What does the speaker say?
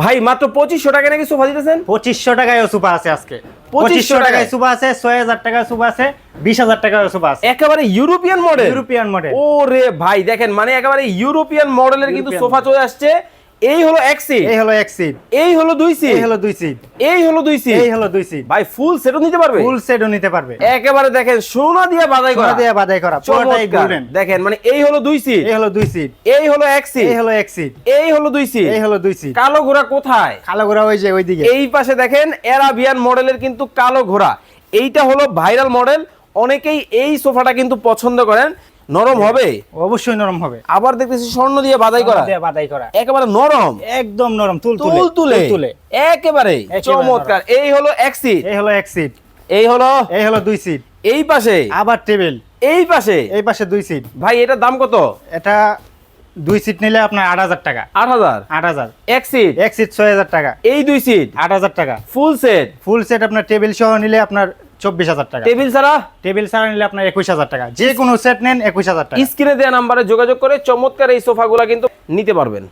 ভাই মাত্র পঁচিশশো টাকায় নাকি সোফা দিতেছেন? পঁচিশশো টাকায় সোফা আছে আজকে। পঁচিশশো টাকায়? সোফা আছে ছয় হাজার টাকায় সোফা আছে বিশ হাজার টাকার সোফা আছে। একেবারে ইউরোপিয়ান মডেল ইউরোপিয়ান মডেল ও রে ভাই দেখেন মানে একেবারে ইউরোপিয়ান মডেলের কিন্তু সোফা চলে আসছে। এই হলো এক সিট এই হলো এক সিট এই হলো দুই এই সিট হলো দুই সিট এই হলো দুই সিট এই হলো দুই সিট ভাই ফুল সেটও নিতে পারবে ফুল সেটও নিতে পারবে একেবারে দেখেন সোনা দিয়ে বাজাই করা সোনা দিয়ে বাদাই করা পুরোটাই গোল্ডেন দেখেন মানে এই হলো দুই সিট এই হলো দুই সিট এই হলো এক সিট এই হলো এক সিট এই হলো দুই সিট এই হলো দুই সিট কালো ঘোড়া কোথায় কালো ঘোড়া ওই যে ওইদিকে এই পাশে দেখেন এরাবিয়ান মডেলের কিন্তু কালো ঘোড়া এইটা হলো ভাইরাল মডেল অনেকেই এই সোফাটা কিন্তু পছন্দ করেন নরম হবে? অবশ্যই নরম হবে। আবার দেখতেছি স্বর্ণ দিয়ে বাদাই করা। বাদাই করা। একেবারে নরম? একদম নরম তুল তুল তুলে তুলে? একেবারে? চমৎকার। এই হলো এক সিট এই হলো এক সিট এই হলো? এই হলো দুই সিট এই পাশে? আবার টেবিল এই পাশে? এই পাশে দুই সিট ভাই এটার দাম কত? এটা দুই সিট নিলে আপনার আট হাজার টাকা। আট হাজার? আট হাজার। এক সিট এক সিট ছয় হাজার টাকা। এই দুই সিট আট হাজার টাকা। ফুল সেট ফুল সেট আপনার টেবিল সহ নিলে আপনার চব্বিশ হাজার টাকা। টেবিল ছাড়া? টেবিল ছাড়া নিলে আপনার একুশ হাজার টাকা। যে কোনো সেট নেন একুশ হাজার টাকা। স্ক্রিনে দেওয়া নাম্বারে যোগাযোগ করে চমৎকার এই সোফাগুলা কিন্তু নিতে পারবেন।